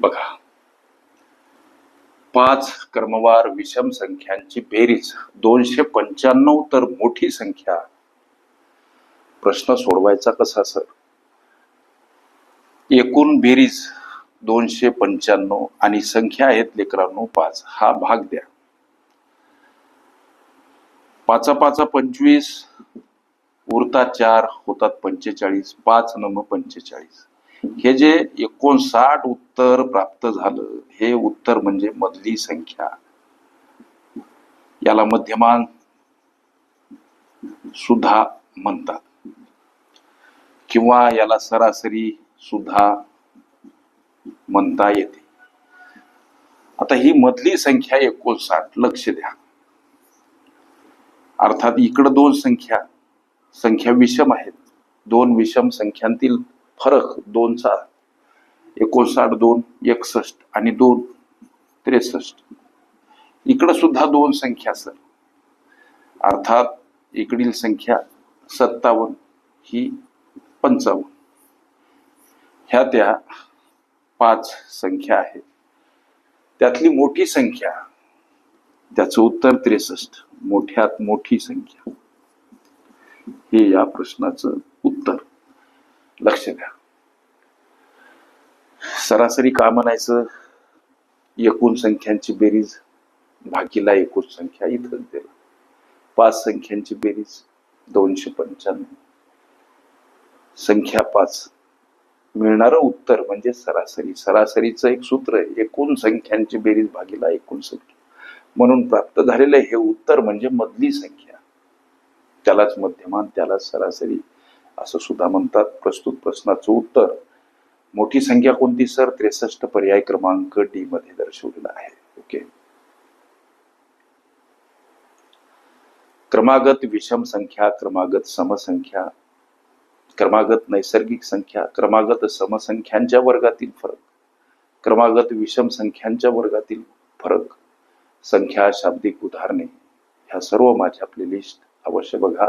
बघा. पाच क्रमवार विषम संख्यांची बेरीज. दोनशे पंच्याण्णव तर मोठी संख्या. प्रश्न सोडवायचा कसा सर? एकूण बेरीज दोनशे पंच्याण्णव आणि संख्या आहेत लेकरांनो पाच. हा भाग द्या. पाचा पाचा पंचवीस उरता चार होतात पंचेचाळीस पाच नम पंचेचाळीस. हे जे एकोणसाठ उत्तर प्राप्त झालं हे उत्तर म्हणजे मधली संख्या. याला मध्यमान सुद्धा म्हणतात. किंवा याला सरासरी सुद्धा म्हणता येते. आता ही मधली संख्या एकोणसाठ लक्ष द्या. अर्थात इकडं दोन संख्या संख्या विषम आहेत. दोन विषम संख्यांतील फरक दोनचा एकोणसाठ दोन एकसष्ट आणि दोन त्रेसष्ट. इकडं सुद्धा दोन संख्या सर. अर्थात इकडील संख्या सत्तावन्न ही पंचावन्न. ह्या त्या पाच संख्या आहेत. त्यातली मोठी संख्या त्याचं उत्तर त्रेसष्ट. मोठ्यात मोठी संख्या. हे या प्रश्नाचं उत्तर. लक्ष द्या. सरासरी का म्हणायचं? एकूण संख्यांची बेरीज भागीला एकूण संख्या इथंच दिला. पाच संख्यांची बेरीज दोनशे पंच्याण्णव. संख्या पाच. मिळणार उत्तर म्हणजे सरासरी. सरासरीचं एक सूत्र आहे एकूण संख्यांची बेरीज भागीला एकूण संख्या. म्हणून प्राप्त झालेलं हे उत्तर म्हणजे मधली संख्या. त्यालाच मध्यमान त्यालाच सरासरी. असं सुद्धा म्हणतात. प्रस्तुत प्रश्नाचं उत्तर मोठी संख्या कोणती सर? त्रेसष्ट पर्याय क्रमांक डी मध्ये दर्शवलेला आहे. ओके. क्रमागत विषम संख्या क्रमागत समसंख्या क्रमागत नैसर्गिक संख्या क्रमागत समसंख्यांच्या वर्गातील फरक क्रमागत विषम संख्यांच्या वर्गातील फरक संख्या शाब्दिक उदाहरणे ह्या सर्व माझ्या प्लेलिस्ट अवश्य बघा.